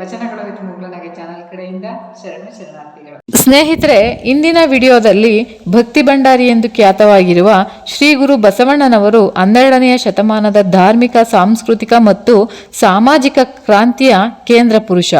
ವಚನಗಳ ಕಡೆಯಿಂದ ಶರಣ ಶರಣಾರ್ಥಿಗಳು. ಸ್ನೇಹಿತರೆ, ಇಂದಿನ ವಿಡಿಯೋದಲ್ಲಿ ಭಕ್ತಿ ಭಂಡಾರಿ ಎಂದು ಖ್ಯಾತವಾಗಿರುವ ಶ್ರೀ ಗುರು ಬಸವಣ್ಣನವರು ಹನ್ನೆರಡನೆಯ ಶತಮಾನದ ಧಾರ್ಮಿಕ, ಸಾಂಸ್ಕೃತಿಕ ಮತ್ತು ಸಾಮಾಜಿಕ ಕ್ರಾಂತಿಯ ಕೇಂದ್ರ ಪುರುಷ.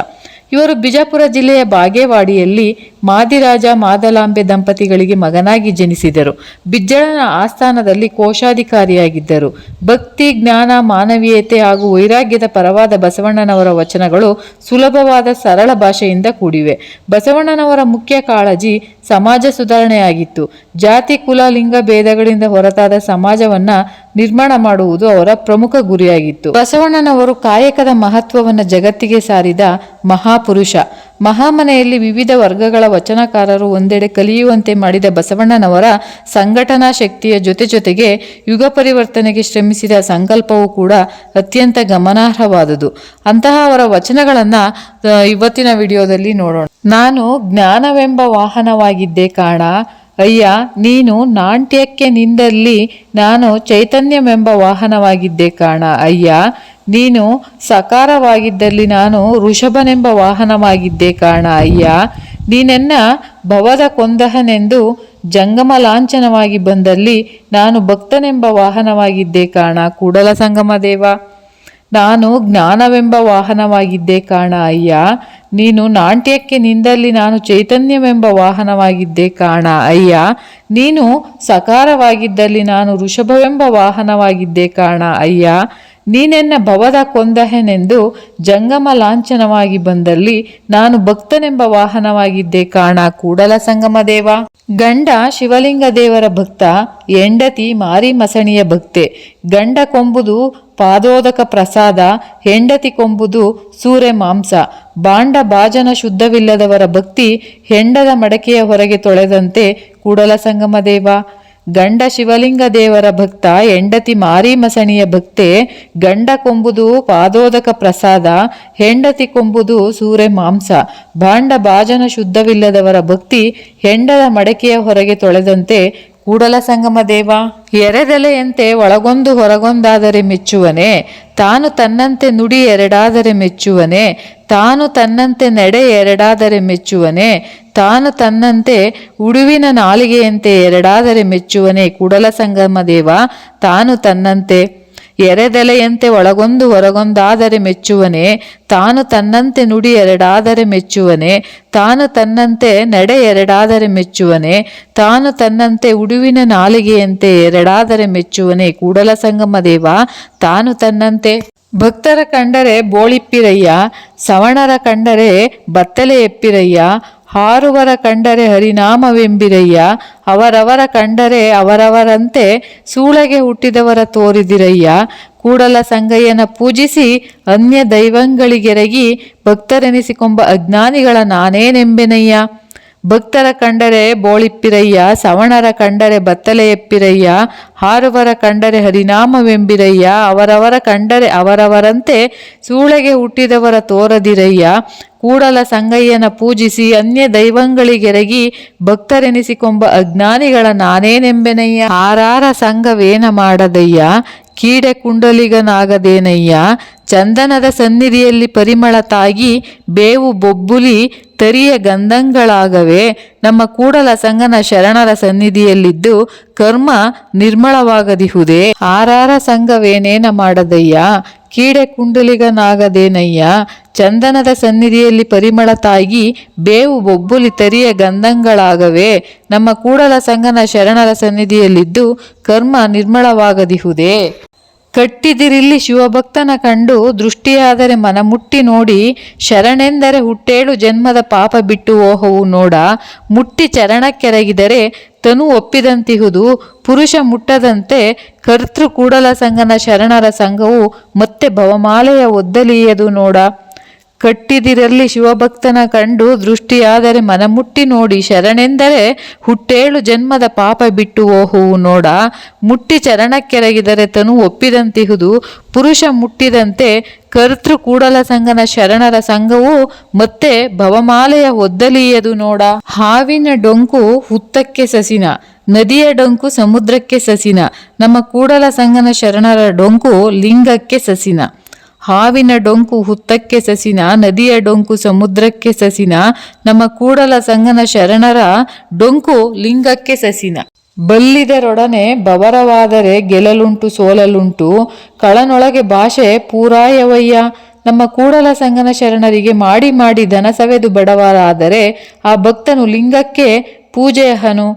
ಇವರು ಬಿಜಾಪುರ ಜಿಲ್ಲೆಯ ಬಾಗೇವಾಡಿಯಲ್ಲಿ ಮಾದಿರಾಜ ಮಾದಲಾಂಬೆ ದಂಪತಿಗಳಿಗೆ ಮಗನಾಗಿ ಜನಿಸಿದರು. ಬಿಜ್ಜಳನ ಆಸ್ಥಾನದಲ್ಲಿ ಕೋಶಾಧಿಕಾರಿಯಾಗಿದ್ದರು. ಭಕ್ತಿ, ಜ್ಞಾನ, ಮಾನವೀಯತೆ ಹಾಗೂ ವೈರಾಗ್ಯದ ಪರವಾದ ಬಸವಣ್ಣನವರ ವಚನಗಳು ಸುಲಭವಾದ ಸರಳ ಭಾಷೆಯಿಂದ ಕೂಡಿವೆ. ಬಸವಣ್ಣನವರ ಮುಖ್ಯ ಕಾಳಜಿ ಸಮಾಜ ಸುಧಾರಣೆಯಾಗಿತ್ತು. ಜಾತಿ, ಕುಲ, ಲಿಂಗ ಭೇದಗಳಿಂದ ಹೊರತಾದ ಸಮಾಜವನ್ನ ನಿರ್ಮಾಣ ಮಾಡುವುದು ಅವರ ಪ್ರಮುಖ ಗುರಿಯಾಗಿತ್ತು. ಬಸವಣ್ಣನವರು ಕಾಯಕದ ಮಹತ್ವವನ್ನು ಜಗತ್ತಿಗೆ ಸಾರಿದ ಮಹಾಪುರುಷ. ಮಹಾಮನೆಯಲ್ಲಿ ವಿವಿಧ ವರ್ಗಗಳ ವಚನಕಾರರು ಒಂದೆಡೆ ಕಲಿಯುವಂತೆ ಮಾಡಿದ ಬಸವಣ್ಣನವರ ಸಂಘಟನಾ ಶಕ್ತಿಯ ಜೊತೆ ಜೊತೆಗೆ ಯುಗ ಪರಿವರ್ತನೆಗೆ ಶ್ರಮಿಸಿದ ಸಂಕಲ್ಪವೂ ಕೂಡ ಅತ್ಯಂತ ಗಮನಾರ್ಹವಾದುದು. ಅಂತಹ ಅವರ ವಚನಗಳನ್ನ ಇವತ್ತಿನ ವಿಡಿಯೋದಲ್ಲಿ ನೋಡೋಣ. ನಾನು ಜ್ಞಾನವೆಂಬ ವಾಹನವಾಗಿದ್ದೆ ಕಾಣ. ಅಯ್ಯ, ನೀನು ನಾಟ್ಯಕ್ಕೆ ನಿಂದಲ್ಲಿ ನಾನು ಚೈತನ್ಯವೆಂಬ ವಾಹನವಾಗಿದ್ದೆ ಕಾಣ. ಅಯ್ಯ ನೀನು ಸಕಾರವಾಗಿದ್ದಲ್ಲಿ ನಾನು ಋಷಭನೆಂಬ ವಾಹನವಾಗಿದ್ದೆ ಕಾರಣ. ಅಯ್ಯ, ನೀನೆನ್ನ ಭವದ ಕೊಂದಹನೆಂದು ಜಂಗಮ ಲಾಂಛನವಾಗಿ ಬಂದಲ್ಲಿ ನಾನು ಭಕ್ತನೆಂಬ ವಾಹನವಾಗಿದ್ದೆ ಕಾರಣ. ಕೂಡಲ ಸಂಗಮ ದೇವ, ನಾನು ಜ್ಞಾನವೆಂಬ ವಾಹನವಾಗಿದ್ದೆ ಕಾರಣ. ಅಯ್ಯ, ನೀನು ನಾಟ್ಯಕ್ಕೆ ನಿಂದಲ್ಲಿ ನಾನು ಚೈತನ್ಯವೆಂಬ ವಾಹನವಾಗಿದ್ದೆ ಕಾರಣ. ಅಯ್ಯ, ನೀನು ಸಕಾರವಾಗಿದ್ದಲ್ಲಿ ನಾನು ಋಷಭವೆಂಬ ವಾಹನವಾಗಿದ್ದೆ ಕಾರಣ. ಅಯ್ಯ ನೀನೆನ್ನ ಭವದ ಕೊಂದಹೆನೆಂದು ಜಂಗಮ ಲಾಂಛನವಾಗಿ ಬಂದಲ್ಲಿ ನಾನು ಭಕ್ತನೆಂಬ ವಾಹನವಾಗಿದ್ದೆ ಕಾಣ ಕೂಡಲ ಸಂಗಮ ದೇವ. ಗಂಡ ಶಿವಲಿಂಗ ದೇವರ ಭಕ್ತ, ಹೆಂಡತಿ ಮಾರಿ ಮಸಣಿಯ ಭಕ್ತೆ. ಗಂಡ ಕೊಂಬುದು ಪಾದೋದಕ ಪ್ರಸಾದ, ಹೆಂಡತಿ ಕೊಂಬುದು ಸೂರೆ ಮಾಂಸ. ಬಾಂಡ ಬಾಜನ ಶುದ್ಧವಿಲ್ಲದವರ ಭಕ್ತಿ ಹೆಂಡದ ಮಡಕೆಯ ಹೊರಗೆ ತೊಳೆದಂತೆ ಕೂಡಲ ಸಂಗಮ ದೇವ. ಗಂಡ ಶಿವಲಿಂಗ ದೇವರ ಭಕ್ತ, ಹೆಂಡತಿ ಮಾರಿ ಮಸಣಿಯ ಭಕ್ತೆ, ಗಂಡ ಕೊಂಬುದು ಪಾದೋದಕ ಪ್ರಸಾದ, ಹೆಂಡತಿ ಕೊಂಬುದು ಸೂರೆ ಮಾಂಸ. ಭಾಂಡ ಭಾಜನ ಶುದ್ಧವಿಲ್ಲದವರ ಭಕ್ತಿ ಹೆಂಡದ ಮಡಕೆಯ ಹೊರಗೆ ತೊಳೆದಂತೆ ಕೂಡಲ ಸಂಗಮ ದೇವ ಎರೆದೆಲೆಯಂತೆ ಒಳಗೊಂದು ಹೊರಗೊಂದಾದರೆ ಮೆಚ್ಚುವನೆ, ತಾನು ತನ್ನಂತೆ ನುಡಿ ಎರಡಾದರೆ ಮೆಚ್ಚುವನೆ, ತಾನು ತನ್ನಂತೆ ನಡೆ ಎರಡಾದರೆ ಮೆಚ್ಚುವನೆ, ತಾನು ತನ್ನಂತೆ ಉಡುವಿನ ನಾಲಿಗೆಯಂತೆ ಎರಡಾದರೆ ಮೆಚ್ಚುವನೆ ಕೂಡಲ ಸಂಗಮ ದೇವ, ತಾನು ತನ್ನಂತೆ ಎರೆದೆಲೆಯಂತೆ ಒಳಗೊಂದು ಹೊರಗೊಂದಾದರೆ ಮೆಚ್ಚುವನೆ, ತಾನು ತನ್ನಂತೆ ನುಡಿ ಎರಡಾದರೆ ಮೆಚ್ಚುವನೆ, ತಾನು ತನ್ನಂತೆ ನಡೆ ಎರಡಾದರೆ ಮೆಚ್ಚುವನೆ, ತಾನು ತನ್ನಂತೆ ಉಡುವಿನ ನಾಲಿಗೆಯಂತೆ ಎರಡಾದರೆ ಮೆಚ್ಚುವನೆ. ಕೂಡಲ ಸಂಗಮ ದೇವ, ತಾನು ತನ್ನಂತೆ ಭಕ್ತರ ಕಂಡರೆ ಬೋಳಿಪ್ಪಿರಯ್ಯ, ಸವಣರ ಕಂಡರೆ ಬತ್ತಲೆ ಎಪ್ಪಿರಯ್ಯ ಹಾರುವರ ಕಂಡರೆ ಹರಿನಾಮವೆಂಬಿರಯ್ಯ, ಅವರವರ ಕಂಡರೆ ಅವರವರಂತೆ ಸೂಳೆಗೆ ಹುಟ್ಟಿದವರ ತೋರಿದಿರಯ್ಯ. ಕೂಡಲ ಸಂಗಯ್ಯನ ಪೂಜಿಸಿ ಅನ್ಯ ದೈವಂಗಳಿಗೆರಗಿ ಭಕ್ತರೆನಿಸಿಕೊಂಬ ಅಜ್ಞಾನಿಗಳ ನಾನೇನೆಂಬೆನಯ್ಯ. ಭಕ್ತರ ಕಂಡರೆ ಬೋಳಿಪ್ಪಿರಯ್ಯ, ಸವಣರ ಕಂಡರೆ ಬತ್ತಲೆಯಪ್ಪಿರಯ್ಯ, ಹಾರುವರ ಕಂಡರೆ ಹರಿನಾಮವೆಂಬಿರಯ್ಯ, ಅವರವರ ಕಂಡರೆ ಅವರವರಂತೆ ಸೂಳೆಗೆ ಹುಟ್ಟಿದವರ ತೋರದಿರಯ್ಯ. ಕೂಡಲ ಸಂಗಯ್ಯನ ಪೂಜಿಸಿ ಅನ್ಯ ದೈವಂಗಳಿಗೆರಗಿ ಭಕ್ತರೆನಿಸಿಕೊಂಬ ಅಜ್ಞಾನಿಗಳ ನಾನೇನೆಂಬೆನಯ್ಯ? ಆರಾರ ಸಂಘವೇನ ಮಾಡದಯ್ಯ? ಕೀಡೆ ಕುಂಡಲಿಗನಾಗದೇನಯ್ಯ? ಚಂದನದ ಸನ್ನಿಧಿಯಲ್ಲಿ ಪರಿಮಳ ತಾಗಿ ಬೇವು ಬೊಬ್ಬುಲಿ ತರಿಯ ಗಂಧಂಗಳಾಗವೆ. ನಮ್ಮ ಕೂಡಲ ಸಂಗನ ಶರಣರ ಸನ್ನಿಧಿಯಲ್ಲಿದ್ದು ಕರ್ಮ ನಿರ್ಮಳವಾಗದಿಹುದೇ. ಆರಾರ ಸಂಘವೇನೇನ ಮಾಡದಯ್ಯ? ಕೀಡೆ ಕುಂಡಲಿಗನಾಗದೇನಯ್ಯ? ಚಂದನದ ಸನ್ನಿಧಿಯಲ್ಲಿ ಪರಿಮಳ ತಾಗಿ ಬೇವು ಬೊಬ್ಬುಲಿ ತರಿಯ ಗಂಧಗಳಾಗವೆ. ನಮ್ಮ ಕೂಡಲ ಸಂಗನ ಶರಣರ ಸನ್ನಿಧಿಯಲ್ಲಿದ್ದು ಕರ್ಮ ನಿರ್ಮಳವಾಗದಿಹುದೇ. ಕಟ್ಟಿದಿರಿಲ್ಲಿ ಶಿವಭಕ್ತನ ಕಂಡು ದೃಷ್ಟಿಯಾದರೆ ಮನಮುಟ್ಟಿ ನೋಡಿ ಶರಣೆಂದರೆ ಹುಟ್ಟೇಳು ಜನ್ಮದ ಪಾಪ ಬಿಟ್ಟು ಓಹವು ನೋಡ. ಮುಟ್ಟಿ ಚರಣಕ್ಕೆರಗಿದರೆ ತನು ಒಪ್ಪಿದಂತಿಹುದು. ಪುರುಷ ಮುಟ್ಟದಂತೆ ಕರ್ತೃ ಕೂಡಲ ಸಂಗನ ಶರಣರ ಸಂಘವು ಮತ್ತೆ ಭವಮಾಲೆಯ ಒದ್ದಲಿಯದು ನೋಡ. ಕಟ್ಟಿದಿರಲ್ಲಿ ಶಿವಭಕ್ತನ ಕಂಡು ದೃಷ್ಟಿಯಾದರೆ ಮನಮುಟ್ಟಿ ನೋಡಿ ಶರಣೆಂದರೆ ಹುಟ್ಟೇಳು ಜನ್ಮದ ಪಾಪ ಬಿಟ್ಟು ಓಹುವು ನೋಡ. ಮುಟ್ಟಿ ಚರಣಕ್ಕೆರಗಿದರೆ ತನು ಒಪ್ಪಿದಂತಿಹುದು. ಪುರುಷ ಮುಟ್ಟಿದಂತೆ ಕರ್ತೃ ಕೂಡಲ ಸಂಗನ ಶರಣರ ಸಂಘವು ಮತ್ತೆ ಭವಮಾಲೆಯ ಒದ್ದಲಿಯದು ನೋಡ. ಹಾವಿನ ಡೊಂಕು ಹುತ್ತಕ್ಕೆ ಸಸಿನ, ನದಿಯ ಡೊಂಕು ಸಮುದ್ರಕ್ಕೆ ಸಸಿನ, ನಮ್ಮ ಕೂಡಲ ಸಂಗನ ಶರಣರ ಡೊಂಕು ಲಿಂಗಕ್ಕೆ ಸಸಿನ. ಹಾವಿನ ಡೊಂಕು ಹುತ್ತಕ್ಕೆ ಸಸಿನ, ನದಿಯ ಡೊಂಕು ಸಮುದ್ರಕ್ಕೆ ಸಸಿನ, ನಮ್ಮ ಕೂಡಲ ಸಂಗನ ಶರಣರ ಡೊಂಕು ಲಿಂಗಕ್ಕೆ ಸಸಿನ. ಬಲ್ಲಿದರೊಡನೆ ಬವರವಾದರೆ ಗೆಲಲುಂಟು ಸೋಲಲುಂಟು, ಕಳನೊಳಗೆ ಭಾಷೆ ಪೂರಾಯವಯ್ಯ. ನಮ್ಮ ಕೂಡಲ ಸಂಗನ ಶರಣರಿಗೆ ಮಾಡಿ ಮಾಡಿ ಧನ ಸವೆದು ಬಡವರಾದರೆ ಆ ಭಕ್ತನು ಲಿಂಗಕ್ಕೆ ಪೂಜೆಯಹನು.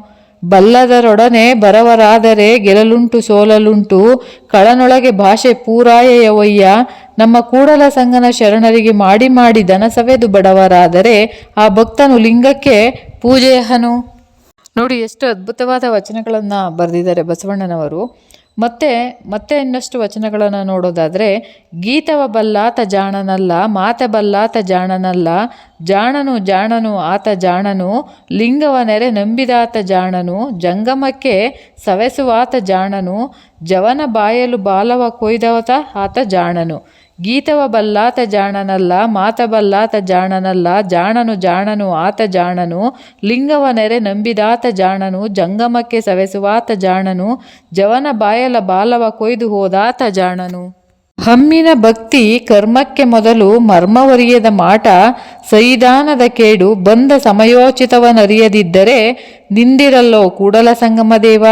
ಬಲ್ಲದರೊಡನೆ ಬರವರಾದರೆ ಗೆಲಲುಂಟು ಸೋಲಲುಂಟು, ಕಳನೊಳಗೆ ಭಾಷೆ ಪೂರಾಯವಯ್ಯ ನಮ್ಮ ಕೂಡಲ ಸಂಗನ ಶರಣರಿಗೆ ಮಾಡಿ ಮಾಡಿ ದನ ಸವೆದು ಬಡವರಾದರೆ ಆ ಭಕ್ತನು ಲಿಂಗಕ್ಕೆ ಪೂಜೆಯಹನು. ನೋಡಿ, ಎಷ್ಟು ಅದ್ಭುತವಾದ ವಚನಗಳನ್ನು ಬರೆದಿದ್ದಾರೆ ಬಸವಣ್ಣನವರು. ಮತ್ತೆ ಮತ್ತೆ ಇನ್ನಷ್ಟು ವಚನಗಳನ್ನು ನೋಡೋದಾದರೆ, ಗೀತವ ಬಲ್ಲಾತ ಜಾಣನಲ್ಲ, ಮಾತ ಬಲ್ಲಾತ ಜಾಣನಲ್ಲ, ಜಾಣನು ಜಾಣನು, ಆತ ಜಾಣನು, ಲಿಂಗವ ನೆರೆ ನಂಬಿದಾತ ಜಾಣನು, ಜಂಗಮಕ್ಕೆ ಸವೆಸುವಾತ ಜಾಣನು, ಜವನ ಬಾಯಲು ಬಾಲವ ಕೊಯ್ದವತ ಆತ ಜಾಣನು. ಗೀತವ ಬಲ್ಲಾತ ಜಾಣನಲ್ಲ ಮಾತ ಬಲ್ಲಾತ ಜಾಣನಲ್ಲ ಜಾಣನು ಜಾಣನು ಆತ ಜಾಣನು ಲಿಂಗವ ನೆರೆ ನಂಬಿದಾತ ಜಾಣನು ಜಂಗಮಕ್ಕೆ ಸವೆಸುವಾತ ಜಾಣನು ಜವನ ಬಾಯಲ ಬಾಲವ ಕೊಯ್ದು ಹೋದಾತ ಜಾಣನು ಹಮ್ಮಿನ ಭಕ್ತಿ ಕರ್ಮಕ್ಕೆ ಮೊದಲು ಮರ್ಮವರಿಯದ ಮಾಟ ಸೈದಾನದ ಕೇಡು ಬಂದ ಸಮಯೋಚಿತವನರಿಯದಿದ್ದರೆ ನಿಂದಿರಲ್ಲೋ ಕೂಡಲ ಸಂಗಮ ದೇವ?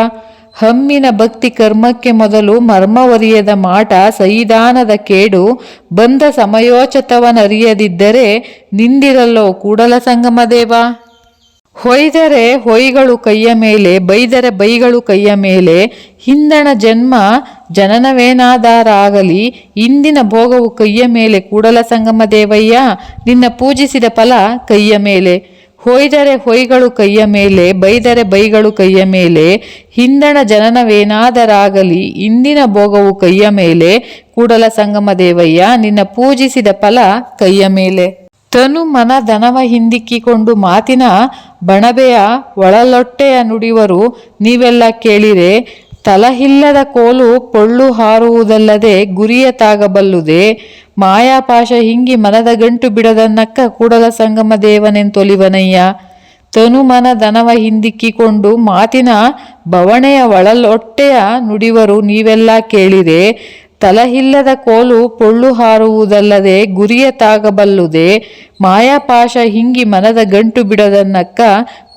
ಹಮ್ಮಿನ ಭಕ್ತಿ ಕರ್ಮಕ್ಕೆ ಮೊದಲು ಮರ್ಮವರಿಯದ ಮಾಟ ಸೈದಾನದ ಕೇಡು ಬಂದ ಸಮಯೋಚಿತವನರಿಯದಿದ್ದರೆ ನಿಂದಿರಲ್ಲೋ ಕೂಡಲ ಸಂಗಮ ದೇವ? ಹೊಯ್ದರೆ ಹೊಯ್ಗಳು ಕೈಯ ಮೇಲೆ, ಬೈದರೆ ಬೈಗಳು ಕೈಯ ಮೇಲೆ, ಹಿಂದಣ ಜನ್ಮ ಜನನವೇನಾದಾರಾಗಲಿ, ಇಂದಿನ ಭೋಗವು ಕೈಯ ಮೇಲೆ ಕೂಡಲ ಸಂಗಮ ದೇವಯ್ಯ, ನಿನ್ನ ಪೂಜಿಸಿದ ಫಲ ಕೈಯ ಮೇಲೆ. ಹೊಯ್ದರೆ ಹೊಯ್ಗಳು ಕೈಯ ಮೇಲೆ, ಬೈದರೆ ಬೈಗಳು ಕೈಯ ಮೇಲೆ, ಹಿಂದಣ ಜನನವೇನಾದರಾಗಲಿ, ಇಂದಿನ ಭೋಗವು ಕೈಯ ಮೇಲೆ, ಕೂಡಲ ಸಂಗಮ ದೇವಯ್ಯ, ನಿನ್ನ ಪೂಜಿಸಿದ ಫಲ ಕೈಯ ಮೇಲೆ. ತನು ಮನ ದನವ ಹಿಂದಿಕ್ಕಿಕೊಂಡು ಮಾತಿನ ಬಣಬೆಯ ಒಳಲೊಟ್ಟೆಯ ನುಡಿವರು ನೀವೆಲ್ಲ ಕೇಳಿರೆ ತಲಹಿಲ್ಲದ ಕೋಲು ಪೊಳ್ಳು ಹಾರುವುದಲ್ಲದೆ ಗುರಿಯ ತಾಗಬಲ್ಲುದೆ ಮಾಯಾಪಾಶ ಹಿಂಗಿ ಮನದ ಗಂಟು ಬಿಡದನ್ನಕ್ಕ ಕೂಡಲ ಸಂಗಮ ದೇವನೆಂತೊಲಿವನಯ್ಯ ತನು ಮನ ದನವ ಹಿಂದಿಕ್ಕಿಕೊಂಡು ಮಾತಿನ ಬವಣೆಯ ಒಳಲೊಟ್ಟೆಯ ನುಡಿವರು ನೀವೆಲ್ಲ ಕೇಳಿದೆ. ತಲಹಿಲ್ಲದ ಕೋಲು ಪೊಳ್ಳು ಹಾರುವುದಲ್ಲದೆ ಗುರಿಯ ತಾಗಬಲ್ಲುದೆ ಮಾಯಾಪಾಶ ಹಿಂಗಿ ಮನದ ಗಂಟು ಬಿಡದನ್ನಕ್ಕ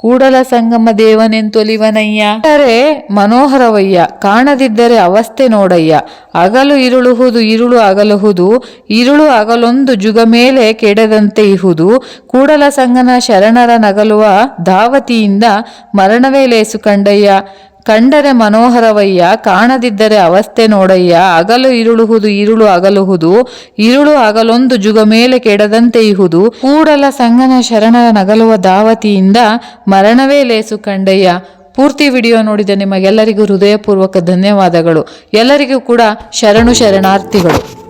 ಕೂಡಲ ಸಂಗಮ ದೇವನೆಂತೊಲಿವನಯ್ಯ ಅರೆ ಮನೋಹರವಯ್ಯ, ಕಾಣದಿದ್ದರೆ ಅವಸ್ಥೆ ನೋಡಯ್ಯ. ಅಗಲು ಇರುಳುಹುದು ಇರುಳು ಅಗಲುಹುದು, ಇರುಳು ಅಗಲೊಂದು ಜುಗ ಮೇಲೆ ಕೆಡದಂತೆ ಇಹುದು. ಕೂಡಲ ಸಂಗನ ಶರಣರ ನಗಲುವ ಧಾವತಿಯಿಂದ ಮರಣವೇ ಲೇಸು ಕಂಡಯ್ಯ. ಕಂಡರೆ ಮನೋಹರವಯ್ಯ, ಕಾಣದಿದ್ದರೆ ಅವಸ್ಥೆ ನೋಡಯ್ಯ, ಅಗಲು ಇರುಳುಹುದು ಇರುಳು ಅಗಲುಹುದು, ಇರುಳು ಅಗಲೊಂದು ಜುಗ ಮೇಲೆ ಕೆಡದಂತೆ ಇಹುದು, ಕೂಡಲ ಸಂಗನ ಶರಣರ ನಗಲುವ ದಾವತಿಯಿಂದ ಮರಣವೇ ಲೇಸು ಕಂಡಯ್ಯ. ಪೂರ್ತಿ ವಿಡಿಯೋ ನೋಡಿದ ನಿಮಗೆಲ್ಲರಿಗೂ ಹೃದಯಪೂರ್ವಕ ಧನ್ಯವಾದಗಳು. ಎಲ್ಲರಿಗೂ ಕೂಡ ಶರಣು ಶರಣಾರ್ಥಿಗಳು.